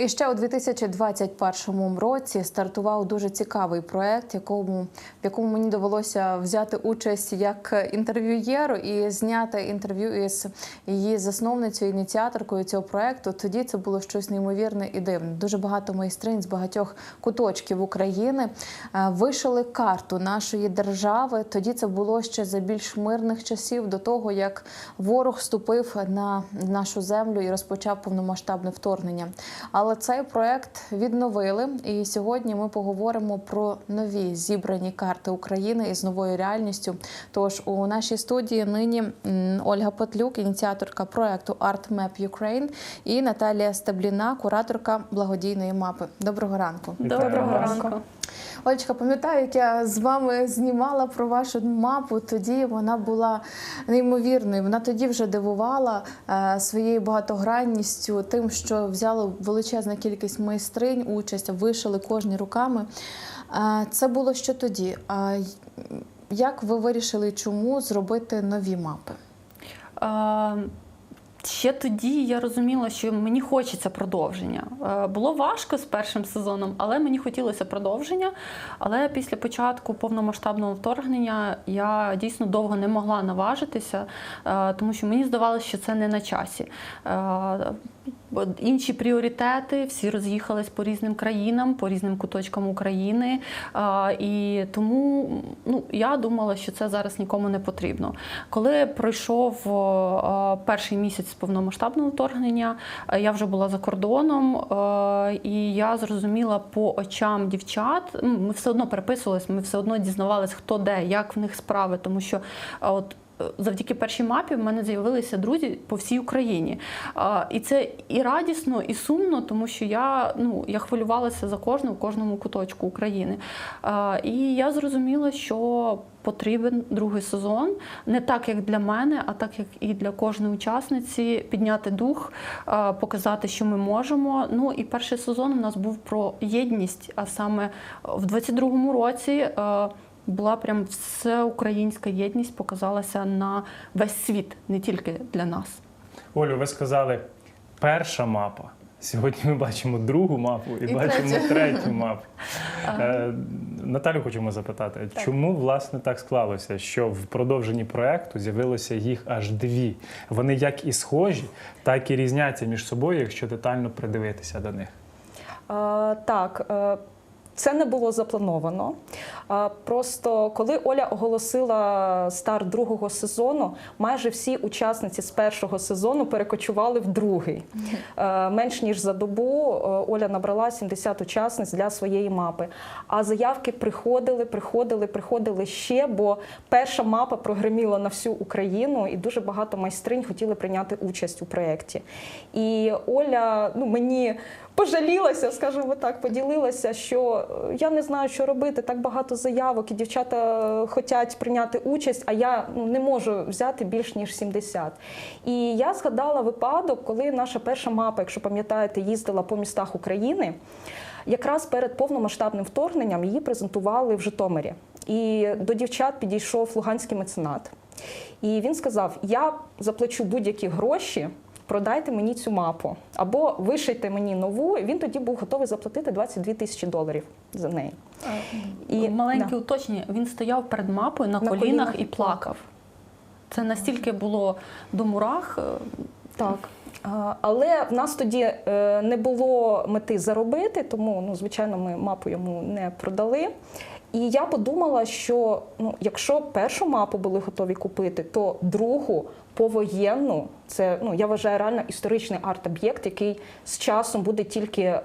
І ще у 2021 році стартував дуже цікавий проект, в якому мені довелося взяти участь як інтерв'юєру і зняти інтерв'ю із її засновницею, ініціаторкою цього проекту. Тоді це було щось неймовірне і дивне. Дуже багато майстринь з багатьох куточків України е, вишили карту нашої держави. Тоді це було ще за більш мирних часів до того, як ворог вступив на нашу землю і розпочав повномасштабне вторгнення. Але цей проект відновили, і сьогодні ми поговоримо про нові зібрані карти України із новою реальністю. Тож у нашій студії нині Ольга Потлюк, ініціаторка проекту Art Map Ukraine, і Наталія Стабліна, кураторка благодійної мапи. Доброго ранку. Доброго ранку. Олечка, пам'ятаю, як я з вами знімала про вашу мапу. Тоді вона була неймовірною. Вона тоді вже дивувала е, своєю багатогранністю, тим, що взяла величезна кількість майстринь участь, вишили кожні руками. Е, це було що тоді. А як ви вирішили, чому зробити нові мапи? Е, Ще тоді я розуміла, що мені хочеться продовження. Е, Було важко з першим сезоном, але мені хотілося продовження. Але після початку повномасштабного вторгнення я дійсно довго не могла наважитися, е, тому що мені здавалося, що це не на часі. Бо Інші пріоритети, всі роз'їхались по різним країнам, по різним куточкам України. І тому ну, я думала, що це зараз нікому не потрібно. Коли пройшов перший місяць повномасштабного вторгнення, е, я вже була за кордоном, е, і я зрозуміла по очам дівчат. Ми все одно переписувались, ми все одно дізнавались, хто де, як в них справи, тому що от. Завдяки першій мапі в мене з'явилися друзі по всій Україні. І це і радісно, і сумно, тому що я, ну, я хвилювалася за кожного в кожному куточку України. І я зрозуміла, що потрібен другий сезон, не так, як для мене, а так, як і для кожної учасниці, підняти дух, показати, що ми можемо. Ну і перший сезон у нас був про єдність, а саме в 22-му році. Була прям всеукраїнська єдність, показалася на весь світ, не тільки для нас. Олю, ви сказали перша мапа. Сьогодні ми бачимо другу мапу і, І бачимо третю. третю мапу. Е, Наталю хочемо запитати, Так. чому власне так склалося, що в продовженні проекту з'явилося їх аж дві. Вони як і схожі, так і різняться між собою, якщо детально придивитися до них. А, так. Це не було заплановано. Просто коли Оля оголосила старт другого сезону, майже всі учасниці з першого сезону перекочували в другий. Е, Менш ніж за добу е, Оля набрала 70 учасниць для своєї мапи. А заявки приходили, приходили, приходили ще, бо перша мапа прогреміла на всю Україну, і дуже багато майстринь хотіли прийняти участь у проєкті. І Оля ну, мені пожалілася, скажімо так, поділилася, що е, я не знаю, що робити. Так багато заявок, і дівчата хочуть прийняти участь, а я ну, не можу взяти більш ніж 70. І я згадала випадок, коли наша перша мапа, якщо пам'ятаєте, їздила по містах України. Якраз перед повномасштабним вторгненням її презентували в Житомирі. І до дівчат підійшов луганський меценат. І він сказав: Я заплачу будь-які гроші, продайте мені цю мапу, або вишийте мені нову. Він тоді був готовий заплатити 22 тисячі доларів за неї. І маленьке да. уточнення, він стояв перед мапою на, На колінах, колінах і і плакав. Це настільки було до мурах. е, Так. Але в нас тоді е, не було мети заробити, тому ну, звичайно ми мапу йому не продали. І я подумала, що ну, якщо першу мапу були готові купити, то другу повоєнну це ну я вважаю реально історичний арт-об'єкт, який з часом буде тільки е,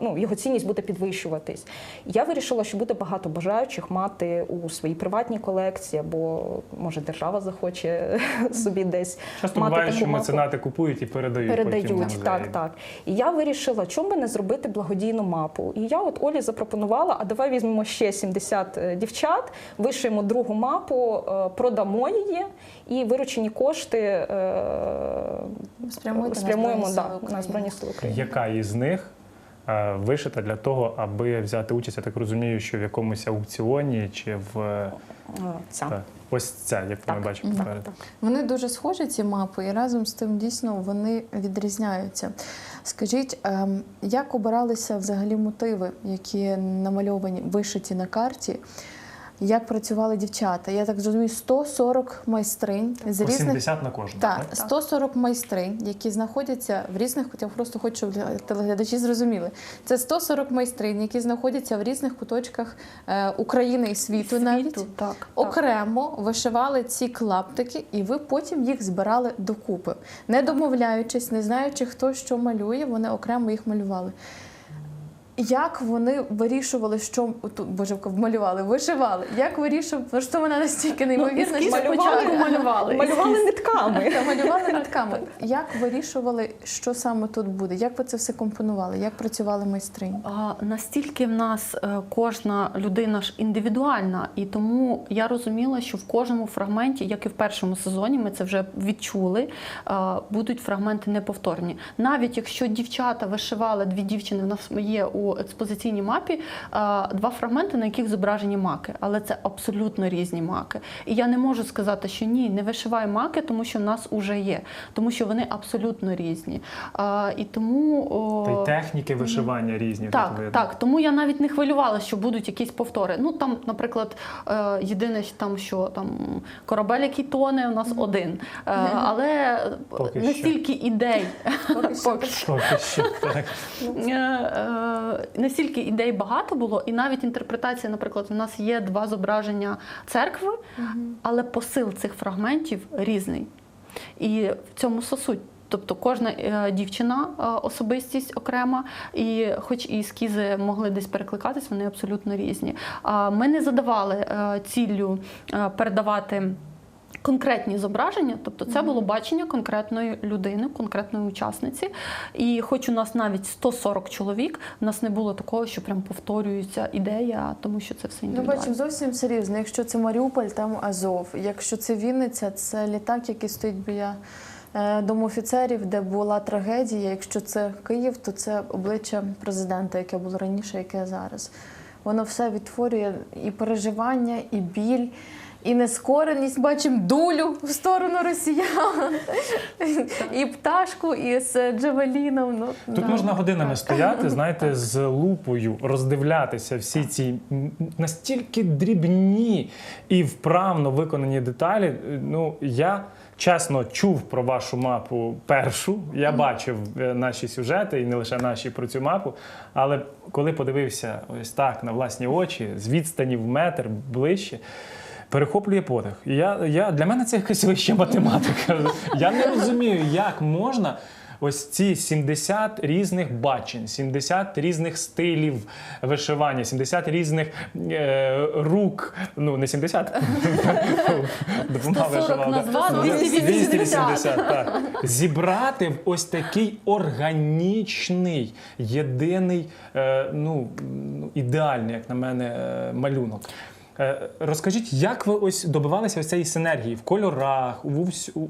ну його цінність буде підвищуватись. Я вирішила, що буде багато бажаючих мати у своїй приватній колекції, або може держава захоче собі десь Часто мати буває, таку що мапу. меценати купують і передають. Передають, музеї. так, так. І я вирішила, чому би не зробити благодійну мапу. І я от Олі запропонувала: а давай візьмемо ще 70 е, дівчат, вишиємо другу мапу, е, продамо її, і виручені кошти е, Спрямуйте на Збройні да, на Збройні Сили України. Яка із них е, вишита для того, аби взяти участь, я так розумію, що в якомусь аукціоні чи в е, Е, Ця. та, ось це, як ми бачимо Мгм. попереду. Вони дуже схожі, ці мапи, і разом з тим дійсно вони відрізняються. Скажіть, ем, як обиралися взагалі мотиви, які намальовані, вишиті на карті? Як працювали дівчата? Я так зрозумію, 140 майстринь з По різних 70 на кожну. Так, 140 майстринь, які знаходяться в різних, я просто хочу, щоб телеглядачі зрозуміли. Це 140 майстринь, які знаходяться в різних куточках е, України і світу, навіть. так, так. Окремо вишивали ці клаптики, і ви потім їх збирали докупи. Не домовляючись, не знаючи, хто що малює, вони окремо їх малювали. Як вони вирішували, що тут боже вмалювали, вишивали? Як вирішували, ну, що вона настільки неймовірна, що спочатку малювали. Малювали нитками. та малювали нитками. Як вирішували, що саме тут буде? Як ви це все компонували? Як працювали майстрині? А, Настільки в нас е, кожна людина ж індивідуальна, і тому я розуміла, що в кожному фрагменті, як і в першому сезоні, ми це вже відчули, е, будуть фрагменти неповторні. Навіть якщо дівчата вишивали дві дівчини, в нас є у експозиційній мапі е, два фрагменти, на яких зображені маки, але це абсолютно різні маки. І я не можу сказати, що ні, не вишивай маки, тому що в нас уже є, тому що вони абсолютно різні. Е, І тому Та й техніки вишивання різні. так, видно. так. Тому я навіть не хвилювалася, що будуть якісь повтори. Ну там, наприклад, е, єдине що там, що там корабель, який тоне, у нас один. Е, але Поки настільки ідей, Поки що. Поки що. Поки що так. Настільки ідей багато було, і навіть інтерпретація, наприклад, у нас є два зображення церкви, але посил цих фрагментів різний. І в цьому сосуть. Тобто кожна е, дівчина е, особистість окрема, і хоч і ескізи могли десь перекликатись, вони абсолютно різні. Ми не задавали е, ціллю передавати. Конкретні зображення, тобто це було бачення конкретної людини, конкретної учасниці. І хоч у нас навіть 140 чоловік, у нас не було такого, що прям повторюється ідея, тому що це все Ну, бачимо зовсім серйозно. Якщо це Маріуполь, там Азов. Якщо це Вінниця, це літак, який стоїть біля е, дому офіцерів, де була трагедія. Якщо це Київ, то це обличчя президента, яке було раніше, яке зараз. Воно все відтворює і переживання, і біль. І нескореність бачимо дулю в сторону росіян, і пташку із Джавеліном. Ну, Тут да. можна годинами стояти, знаєте, з лупою, роздивлятися всі ці настільки дрібні і вправно виконані деталі. Ну, я чесно чув про вашу мапу першу. Я бачив е, наші сюжети, і не лише наші про цю мапу. Але коли подивився ось так на власні очі, з відстані в метр ближче. Перехоплює подих. І я, я, для мене це якась вища математика. Я не розумію, як можна ось ці 70 різних бачень, 70 різних стилів вишивання, 70 різних е, рук. Ну, не 70. Допомога 140 вишивала, да. 280, 280, так. Зібрати в ось такий органічний, єдиний, е, ну, ну, ідеальний, як на мене, е, малюнок. Е, Розкажіть, як ви ось добивалися ось цієї синергії в кольорах, у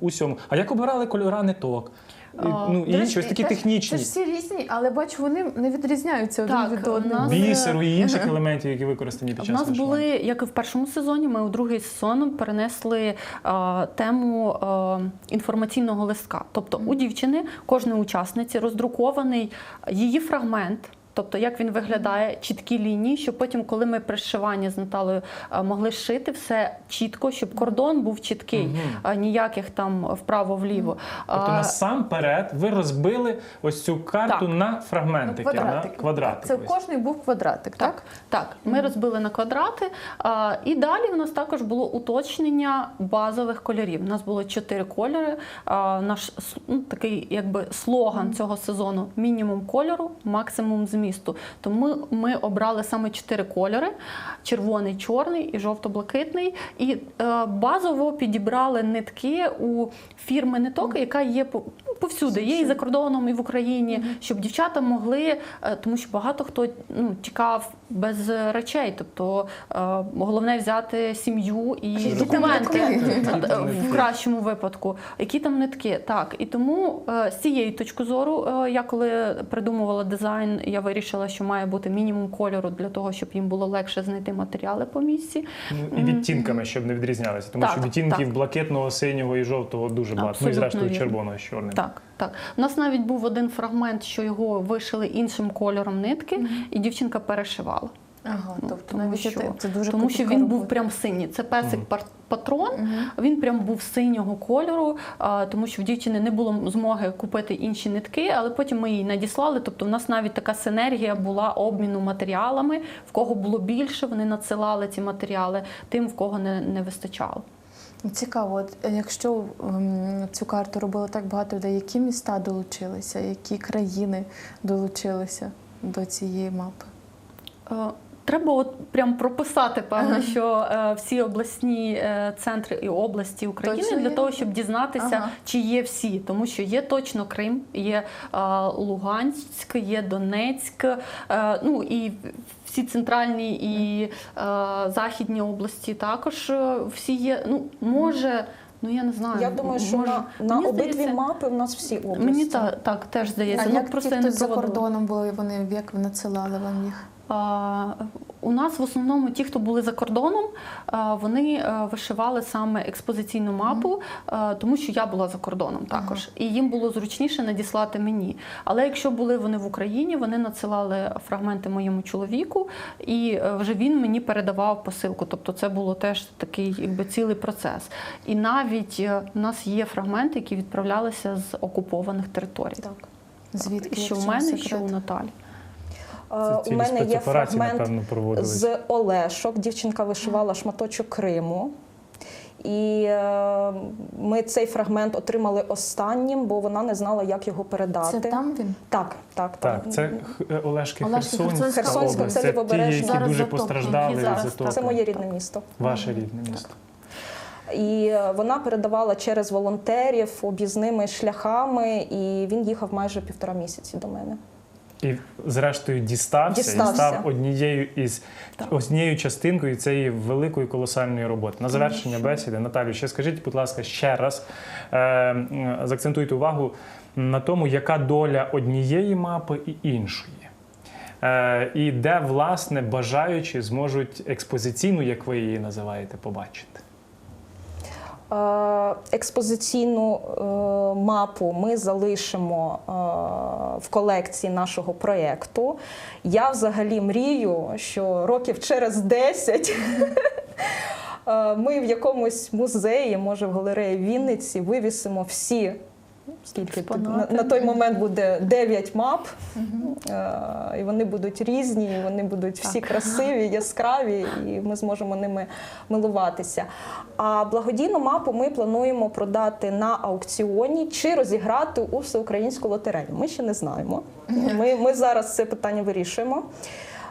усьому? А як обирали кольора ниток? І, А, ну, і До інші ось такі технічні. Це ж всі різні, але бачу, вони не відрізняються один Так, від одного. Бісеру і інших елементів, які використані під час У нас вишивання. були, як і в першому сезоні, ми у другий сезон перенесли е, тему е, інформаційного листка. Тобто у дівчини, кожної учасниці, роздрукований її фрагмент. Тобто, як він виглядає, чіткі лінії, щоб потім, коли ми при зшиванні з Наталою е, могли шити все чітко, щоб кордон був чіткий, а ніяких там вправо-вліво. Тобто насамперед ви розбили ось цю карту Так. на фрагментики, на Квадратик. квадратики. Це кожний був квадратик, так? Так, так. Ми розбили на квадрати. І далі в нас також було уточнення базових кольорів. У нас було чотири кольори. Наш ну, такий якби слоган цього сезону мінімум кольору, максимум змісту. Тому ми, обрали саме чотири кольори: червоний, чорний і жовто-блакитний. І е, базово підібрали нитки у фірми ниток, яка є ну, повсюди. Є і за кордоном, і в Україні, щоб дівчата могли, е, тому що багато хто ну, тікав без речей. Тобто е, головне взяти сім'ю і документи? В кращому випадку. Які там нитки? Так. І тому з цієї точки зору, я коли придумувала дизайн, я вирішила, що має бути мінімум кольору для того, щоб їм було легше знайти матеріали по місці. Ну, і відтінками, щоб не відрізнялися. Тому Так, що відтінків так. блакитного, синього і жовтого дуже багато. Ну і зрештою вірно. червоного з чорним. Так, так. У нас навіть був один фрагмент, що його вишили іншим кольором нитки, і дівчинка перешивала. Ага, Ну, тобто тому навіть що- це, це дуже Тому що він був прям синій. Це песик Мгм. пар- патрон. Мгм. Він прям був синього кольору, тому що в дівчини не було змоги купити інші нитки, але потім ми її надіслали. Тобто, в нас навіть така синергія була обміну матеріалами. В кого було більше, вони надсилали ці матеріали, тим, в кого не, не вистачало. Цікаво, от е, якщо ем, цю карту робило так багато людей, які міста долучилися, які країни долучилися до цієї мапи? Треба от прям прописати, певно, що е, всі обласні е, центри і області України Точно для є? того, щоб дізнатися, Ага. чи є всі, тому що є точно Крим, є е, Луганськ, є Донецьк, е, ну і всі центральні і е, західні області також е, всі є. Ну може, ну я не знаю. Я думаю, що може, на, на обидві здається, мапи в нас всі області. Мені та, так теж здається. а ну, як просто ті, хто за кордоном були, вони як надсилали вам їх? У нас в основному ті, хто були за кордоном, вони е, вишивали саме експозиційну мапу, е, тому що я була за кордоном також, і їм було зручніше надіслати мені. Але якщо були вони в Україні, вони надсилали фрагменти моєму чоловіку, і е, вже він мені передавав посилку. Тобто це було теж такий якби цілий процес. І навіть у нас є фрагменти, які відправлялися з окупованих територій. Так. Звідки? Що в мене, не що у? Наталі. Е, Це У мене є фрагмент напевно, з Олешок. Дівчинка вишивала шматочок Криму. І е, ми цей фрагмент отримали останнім, бо вона не знала, як його передати. Це там він? Так, так, Так, це е, Олешки Олешки, Херсонська, Херсонська, область. це Це ті, які Зараз дуже постраждали від зараз, затоплення. Це моє рідне місто. Ваше рідне місто. І е, вона передавала через волонтерів об'їзними шляхами, і він їхав майже півтора місяці до мене. І зрештою дістався, Дістався. і став однією із Так. однією частинкою цієї великої колосальної роботи. На завершення бесіди, Наталю, ще скажіть, будь ласка, ще раз е, заакцентуйте увагу на тому, яка доля однієї мапи і іншої. Е, і де, власне, бажаючі зможуть експозиційну, як ви її називаєте, побачити. Е, Експозиційну е, мапу ми залишимо е, в колекції нашого проєкту. Я взагалі мрію, що років через 10 е, ми в якомусь музеї, може в галереї Вінниці, вивісимо всі. Скільки тут? на, на той момент буде 9 мап, е, і вони будуть різні, і вони будуть всі красиві, яскраві, і ми зможемо ними милуватися. А благодійну мапу ми плануємо продати на аукціоні чи розіграти у всеукраїнську лотерею. Ми ще не знаємо. Ми, ми зараз це питання вирішуємо.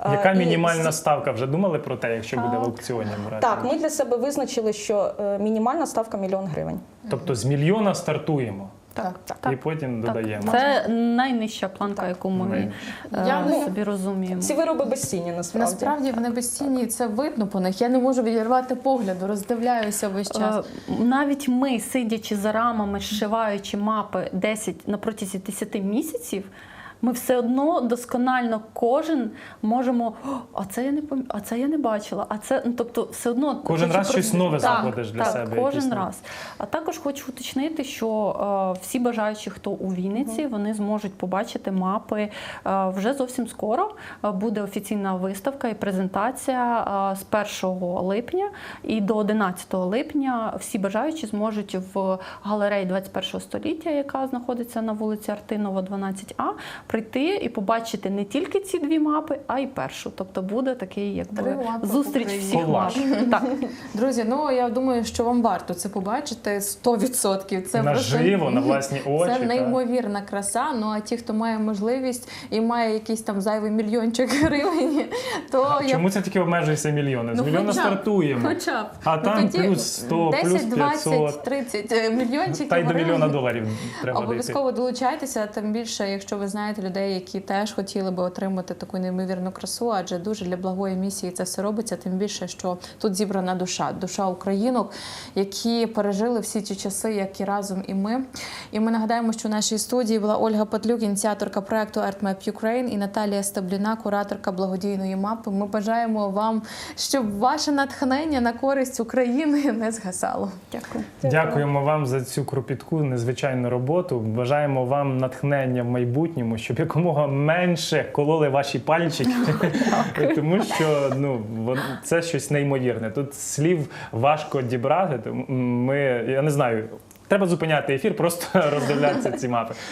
Е, Яка мінімальна ставка? Вже думали про те, якщо буде в аукціоні брати? Так, ми для себе визначили, що е, мінімальна ставка мільйон гривень. Тобто з мільйона стартуємо Так, так. і потім Так. додаємо. Це найнижча планка, яку ми е, Я, ну, собі розуміємо. Ці вироби безцінні насправді. Насправді вони безцінні, і це видно по них. Я не можу відірвати погляду, роздивляюся весь час. Е, Навіть ми, сидячи за рамами, зшиваючи мапи 10 на протязі 10 місяців. Ми все одно досконально кожен можемо. А це я не пам... а це я не бачила. А це ну тобто, все одно Кожен раз щось про- нове так, знаходиш для так, себе, Кожен якісь раз. А також хочу уточнити, що е, всі бажаючі, хто у Вінниці, вони зможуть побачити мапи е, вже зовсім скоро. Е, Буде офіційна виставка і презентація е, з 1 липня і до 11 липня. Всі бажаючі зможуть в галереї 21 століття, яка знаходиться на вулиці Артинова, 12А, прийти і побачити не тільки ці дві мапи, а й першу. Тобто буде такий якби зустріч всіх мап. Так. Друзі, ну я думаю, що вам варто це побачити 100%. Це Наживо, на власні очі. Це так. неймовірна краса. Ну а ті, хто має можливість і має якийсь там зайвий мільйончик гривень, то А я Чому це тільки обмежується мільйони? З Ну, мільйона хоча стартуємо. хоча б А Ну, там плюс 100, 10, плюс 20, 500. 30 мільйончиків. Та й до мільйона доларів треба дійти. Обов'язково долучайтеся, тим більше, якщо ви знаєте багато людей, які теж хотіли би отримати таку неймовірну красу, адже дуже для благої місії це все робиться. Тим більше, що тут зібрана душа, душа українок, які пережили всі ті часи, як і разом, і ми. І ми нагадаємо, що в нашій студії була Ольга Патлюк, ініціаторка проекту ArtMap Ukraine і Наталія Стабліна, кураторка благодійної мапи. Ми бажаємо вам, щоб ваше натхнення на користь України не згасало. Дякую. Дякуємо вам за цю кропітку, незвичайну роботу. Бажаємо вам натхнення в майбутньому, щоб якомога менше кололи ваші пальчики, тому що ну це щось неймовірне. Тут слів важко дібрати. Ми я не знаю. Треба зупиняти ефір, просто роздивлятися ці мапи.